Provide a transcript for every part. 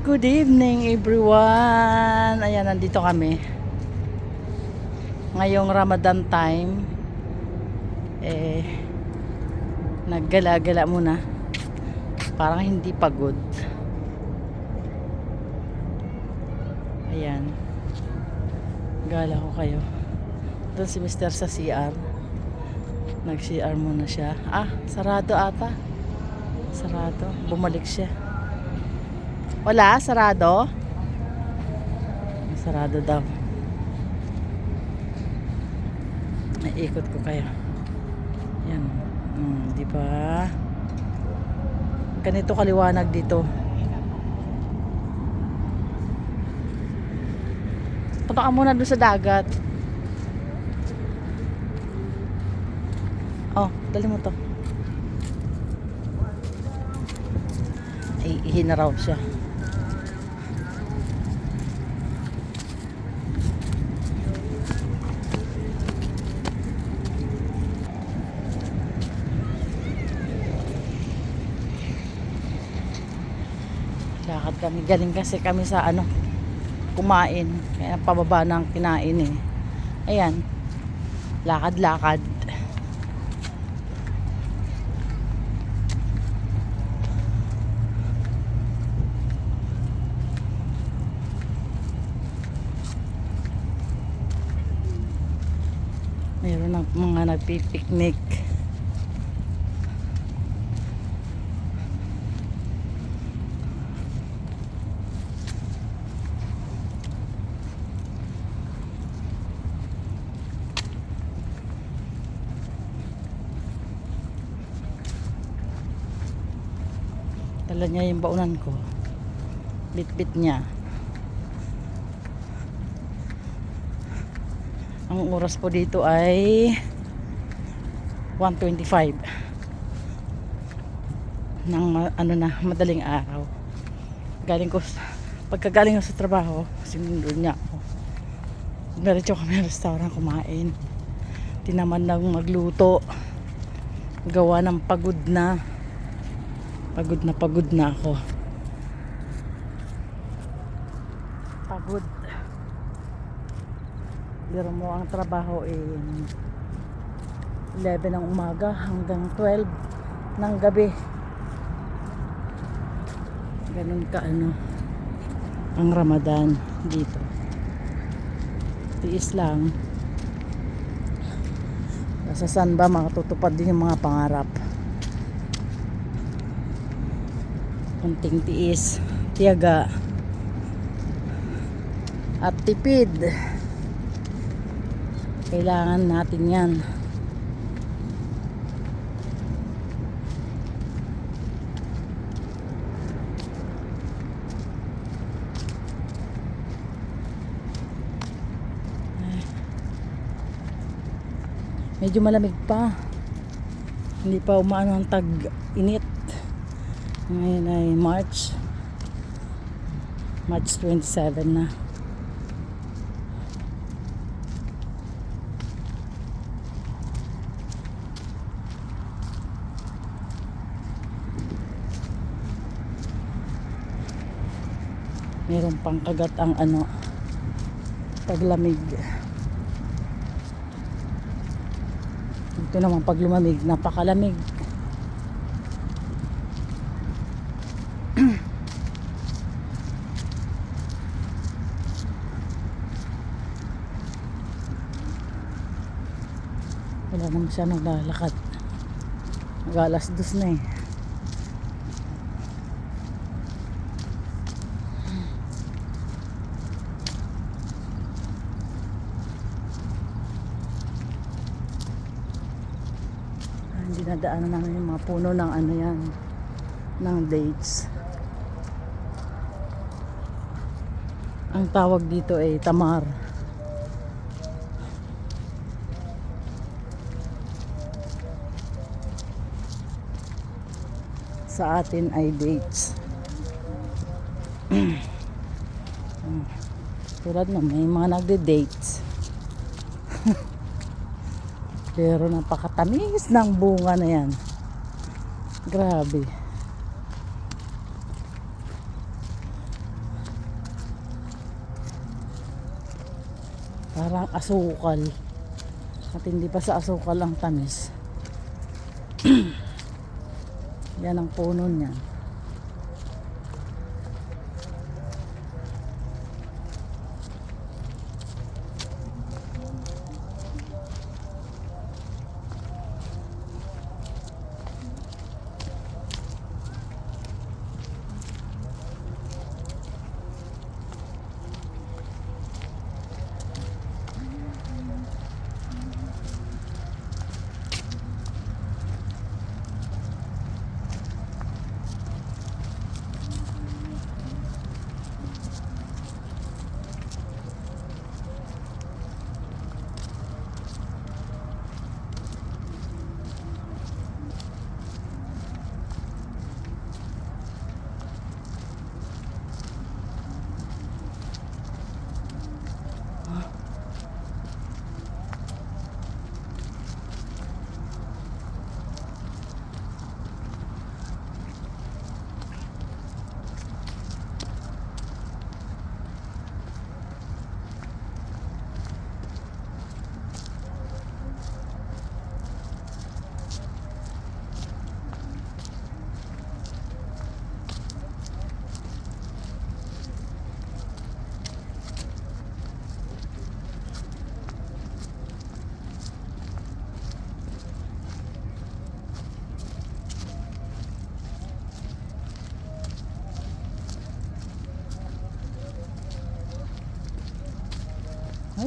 Good evening everyone. Ayan, nandito kami. Ngayong Ramadan time. Eh, naggala-gala muna. Parang hindi pagod. Ayan. Gala ko kayo. Doon si Mr. sa CR. Nag-CR muna siya. Ah, sarado ata. Sarado. Bumalik siya. Wala? Sarado? Sarado daw. Naikot ko kayo. Yan. Hmm, di ba? Ganito kaliwanag dito. Punta ka muna doon sa dagat. Oh, dali mo to. Ay, ihin na raw siya. Kami. Galing kasi kami sa ano, kumain. Kaya pababa ng kinain eh. Ayan. Lakad-lakad. Mayroon ng mga nagpipiknik. Dala niya yung baunan ko. Bit-bit niya. Ang oras po dito ay 1.25 ng ano na, madaling araw. Galing ko, pagkagaling ko sa trabaho, sinundo niya ako. Diretso kami restaurant kumain. Tinaman lang magluto. Gawa ng pagod na. Pagod na pagod na ako. Pagod. Pero mo ang trabaho eh 11 ng umaga hanggang 12 ng gabi. Ganun ka ano ang Ramadan dito. Tiis lang. Sa saan ba makatutupad din yung mga pangarap. Kunting tiis, tiyaga, at tipid. Kailangan natin yan. Medyo malamig pa. Hindi pa umaano ang tag-init. Ngayon ay March. March 27 na. Meron pang kagat ang ano paglamig. Ito naman pag lumamig, napakalamig. Wala naman siya naglalakad. Mag-alas dos na eh. Ah, Hindi nadaanan namin yung mga puno ng ano yan. Ng dates. Ang tawag dito ay tamar. Sa atin ay dates. Tulad na may mga nagde-dates. Pero napakatamis ng bunga na yan. Grabe. Parang asukal. At hindi pa sa asukal ang tamis. Yan ang puno niya.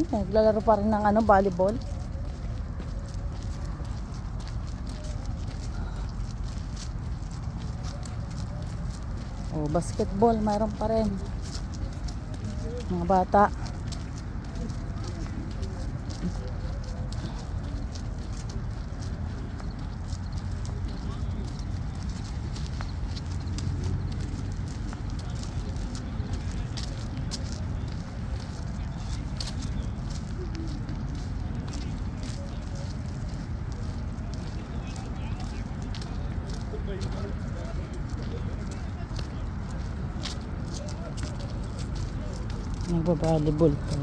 Ay, naglalaro pa rin ng ano, volleyball. Oh, basketball, mayroon pa rin. Mga bata. Nagbabalibol pa.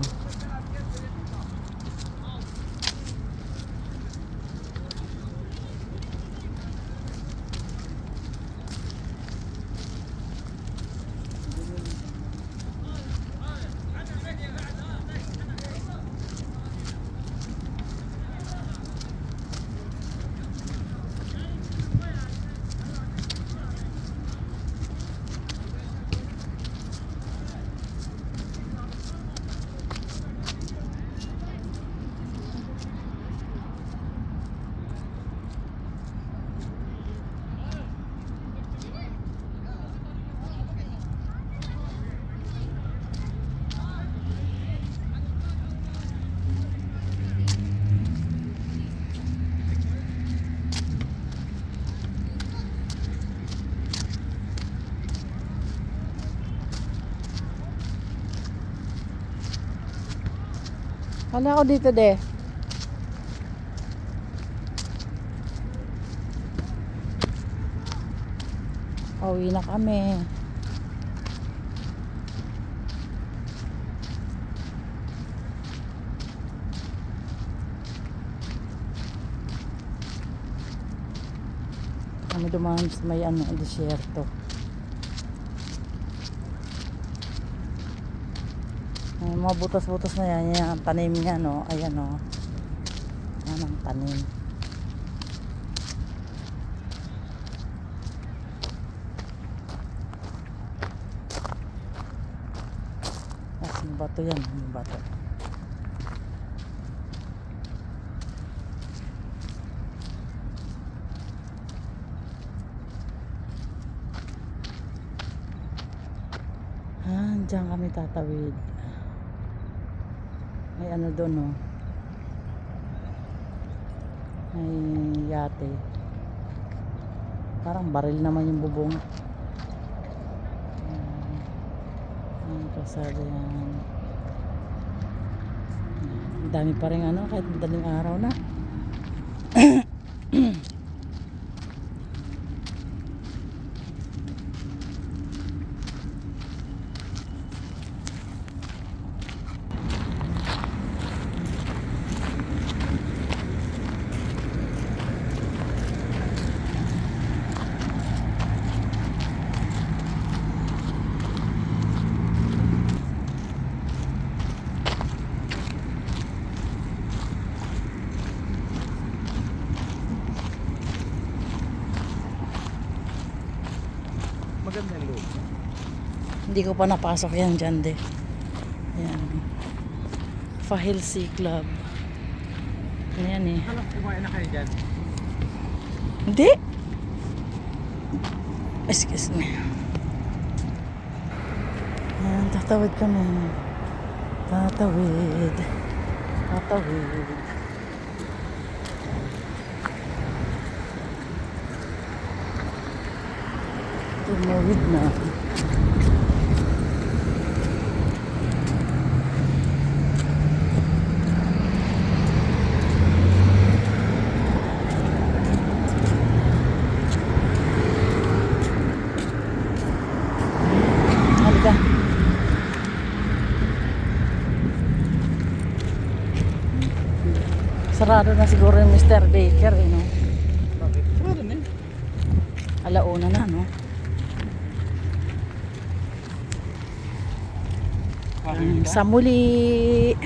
Kala ko dito de. Pauwi na kami. Kami dumaan sa may ano, desierto. Ay, mga butas-butas na yan, yan ang tanim niya, no? Ayan, no? Yan ang tanim. As bato yan, yung bato. Ah, diyan kami tatawid. May ano doon, no? May yate. Parang baril naman yung bubong. Ang kasada yan. Dami pa rin ano, kahit madaling araw na. Hindi ko pa napasok yan dyan, de. Ayan. Fahil Sea Club. Ayan eh. Alam, kumain na kayo dyan. Hindi. Excuse me. Ayan, tatawid kami. Tatawid. Tatawid. Tumawid na. Sarado na siguro yung Mr. Baker, eh, no? Bakit? Sarado na yun. Alauna na, no? Parang Sa muli.